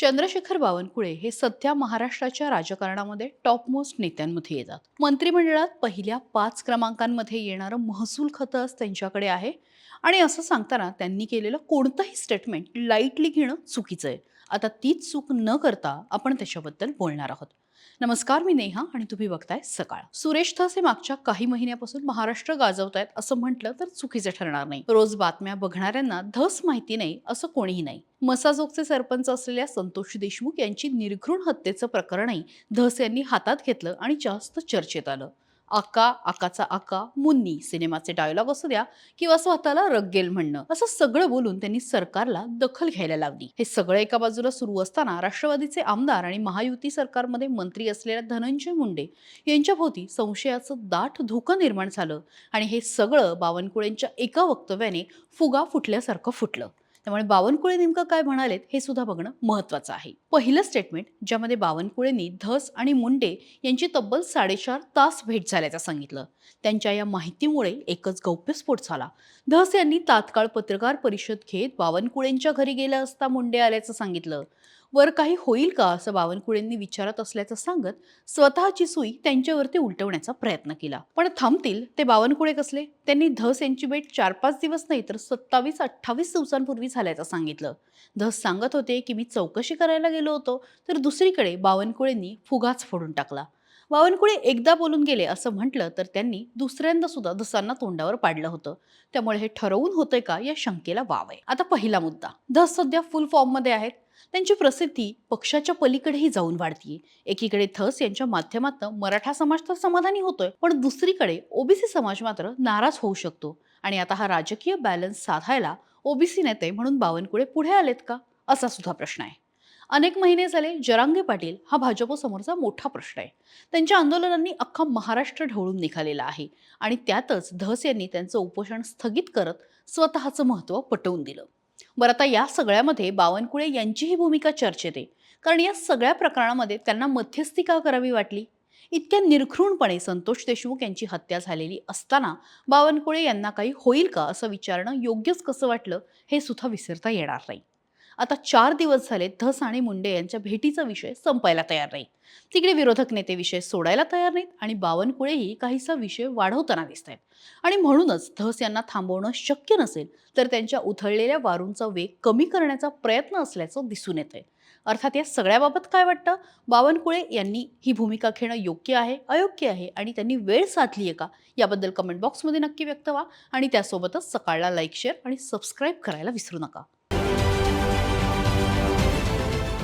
चंद्रशेखर बावनकुळे हे सध्या महाराष्ट्राच्या राजकारणामध्ये टॉपमोस्ट नेत्यांमध्ये येतात. मंत्रिमंडळात पहिल्या पाच क्रमांकांमध्ये येणारं महसूल खातं त्यांच्याकडे आहे. आणि असं सांगताना त्यांनी केलेलं कोणतंही स्टेटमेंट लाईटली घेणं चुकीचं आहे. आता तीच चूक न करता आपण त्याच्याबद्दल बोलणार आहोत. नमस्कार मी नेहा आणि तुम्ही बघताय सकाळ. सुरेश धसे मागच्या काही महिन्यापासून महाराष्ट्र गाजवतायत असं म्हटलं तर चुकीचं ठरणार नाही. रोज बातम्या बघणाऱ्यांना धस माहिती नाही असं कोणीही नाही. मसाजोगचे सरपंच असलेल्या संतोष देशमुख यांची निर्घृण हत्येचं प्रकरणही धस यांनी हातात घेतलं आणि जास्त चर्चेत आलं. आका आकाचा आका मुन्नी सिनेमाचे डायलॉग असू द्या किंवा स्वतःला रग्गेल म्हणणं असं सगळं बोलून त्यांनी सरकारला दखल घ्यायला लावली. हे सगळं एका बाजूला सुरू असताना राष्ट्रवादीचे आमदार आणि महायुती सरकारमध्ये मंत्री असलेल्या धनंजय मुंडे यांच्या भोवती संशयाचं दाट धोकं निर्माण झालं आणि हे सगळं बावनकुळेंच्या एका वक्तव्याने फुगा फुटल्यासारखं फुटलं. त्यामुळे बावनकुळे नेमकं काय म्हणालेत हे सुद्धा बघणं महत्वाचं आहे. पहिलं स्टेटमेंट ज्यामध्ये बावनकुळेंनी धस आणि मुंडे यांची तब्बल साडेचार तास भेट झाल्याचं सांगितलं. त्यांच्या या माहितीमुळे एकच गौप्यस्फोट झाला. धस यांनी तात्काळ पत्रकार परिषद घेत बावनकुळेंच्या घरी गेलं असता मुंडे आल्याचं सांगितलं. वर काही होईल का असं बावनकुळेंनी विचारत असल्याचं सांगत स्वतःची सुई त्यांच्यावरती उलटवण्याचा प्रयत्न केला. पण थांबतील? ते बावनकुळे कसले? त्यांनी धस यांची भेट चार पाच दिवस नाही तर सत्तावीस अठ्ठावीस दिवसांपूर्वी झाल्याचं सांगितलं. धस सांगत होते की मी चौकशी करायला गेलो होतो तर दुसरीकडे बावनकुळेंनी फुगाच फोडून टाकला. बावनकुळे एकदा बोलून गेले असं म्हटलं तर त्यांनी दुसऱ्यांदा सुद्धा धसांना तोंडावर पाडलं होतं. त्यामुळे हे ठरवून होतंय का या शंकेला वाव आहे. आता पहिला मुद्दा. धस सध्या फुल फॉर्ममध्ये आहेत. त्यांची प्रसिद्धी पक्षाच्या पलीकडेही जाऊन वाढतीये. एकीकडे थस यांच्या माध्यमातून मराठा समाज तर समाधानी होतोय पण दुसरीकडे ओबीसी समाज मात्र नाराज होऊ शकतो. आणि आता हा राजकीय बॅलन्स साधायला ओबीसी नेते म्हणून बावनकुळे पुढे आलेत का? असा सुद्धा प्रश्न आहे. अनेक महिने झाले जरांगे पाटील हा भाजपसमोरचा मोठा प्रश्न आहे. त्यांच्या आंदोलनांनी अख्खा महाराष्ट्र ढवळून निघालेला आहे आणि त्यातच धस यांनी त्यांचं उपोषण स्थगित करत स्वतःचं महत्त्व पटवून दिलं. बरं आता या सगळ्यामध्ये बावनकुळे यांचीही भूमिका चर्चेत आहे. कारण या सगळ्या प्रकरणामध्ये त्यांना मध्यस्थी का करावी वाटली? इतक्या निरखृणपणे संतोष देशमुख यांची हत्या झालेली असताना बावनकुळे यांना काही होईल का असं विचारणं योग्यच कसं वाटलं हे सुद्धा विसरता येणार नाही. आता चार दिवस झाले धस आणि मुंडे यांच्या भेटीचा विषय संपायला तयार नाही. तिकडे विरोधक नेते विषय सोडायला तयार नाहीत आणि बावनकुळेही काहीसा विषय वाढवताना दिसत आहेत आणि म्हणूनच धस यांना थांबवणं शक्य नसेल तर त्यांच्या उथळलेल्या वारूंचा वेग कमी करण्याचा प्रयत्न असल्याचं दिसून येत आहे अर्थात या सगळ्याबाबत काय वाटतं? बावनकुळे यांनी ही भूमिका घेणं योग्य आहे अयोग्य आहे? आणि त्यांनी वेळ साधली आहे का? याबद्दल कमेंट बॉक्समध्ये नक्की व्यक्त व्हा. आणि त्यासोबतच सकाळला लाईक शेअर आणि सबस्क्राईब करायला विसरू नका.